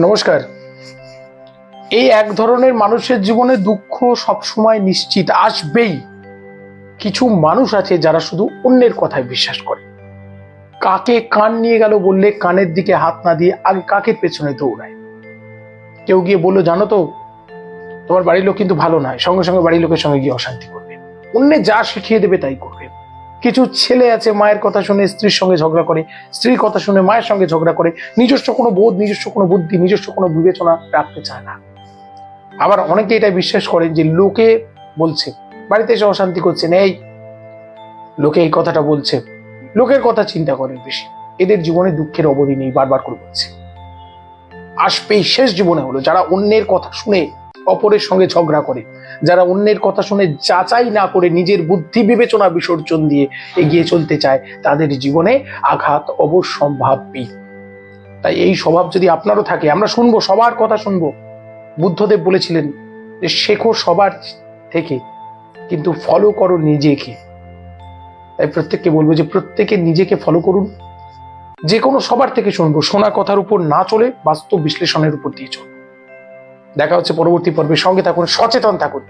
নমস্কার। এই এক ধরনের মানুষের জীবনে দুঃখ সবসময় নিশ্চিত আসবেই। কিছু মানুষ আছে যারা শুধু অন্যের কথায় বিশ্বাস করে। কাকে কান নিয়ে গেল বললে কানের দিকে হাত না দিয়ে আগে কাকের পেছনে দৌড়ায়? কেউ গিয়ে বলল, জানো তো, তোমার বাড়ির লোক কিন্তু ভালো নয়, সঙ্গে সঙ্গে বাড়ির লোকের সঙ্গে গিয়ে অশান্তি করবে। অন্য যা শিখিয়ে দেবে তাই করবে। কিছু ছেলে আছে, মায়ের কথা শুনে স্ত্রীর সঙ্গে ঝগড়া করে, স্ত্রীর কথা শুনে মায়ের সঙ্গে ঝগড়া করে, নিজস্ব কোনো বোধ, নিজস্ব কোনো বুদ্ধি, নিজস্ব কোনো বিবেচনা রাখতে চায় না। আবার অনেকে এটা বিশ্বাস করে যে লোকে বলছে, বাড়িতে এসে অশান্তি করছে, নেই। লোকে এই কথাটা বলছে, লোকের কথা চিন্তা করে বেশি। এদের জীবনে দুঃখের অবধি নেই, বারবার করে বলছে। আসবেই, শেষ জীবনে হলো। যারা অন্যের কথা শুনে অপরের সঙ্গে ঝগড়া করে, যারা অন্যের কথা শুনে যাচাই না করে নিজের বুদ্ধি বিবেচনা বিসর্জন দিয়ে এগিয়ে চলতে চায়, তাদের জীবনে আঘাত অবশ্যম্ভাবী তাই এই স্বভাব যদি আপনারও থাকে, আমরা শুনব, সবার কথা শুনব। বুদ্ধদেব বলেছিলেন যে, শেখো সবার থেকে, কিন্তু ফলো করো নিজেকে। তাই প্রত্যেককে বলব যে, প্রত্যেকে নিজেকে ফলো করুন। যে কোনো সবার থেকে শুনব, শোনা কথার উপর না চলে বাস্তব বিশ্লেষণের উপর দিয়ে চলুন দেখা হচ্ছে পরবর্তী পর্বে। সঙ্গে থাকুন সচেতন থাকুন।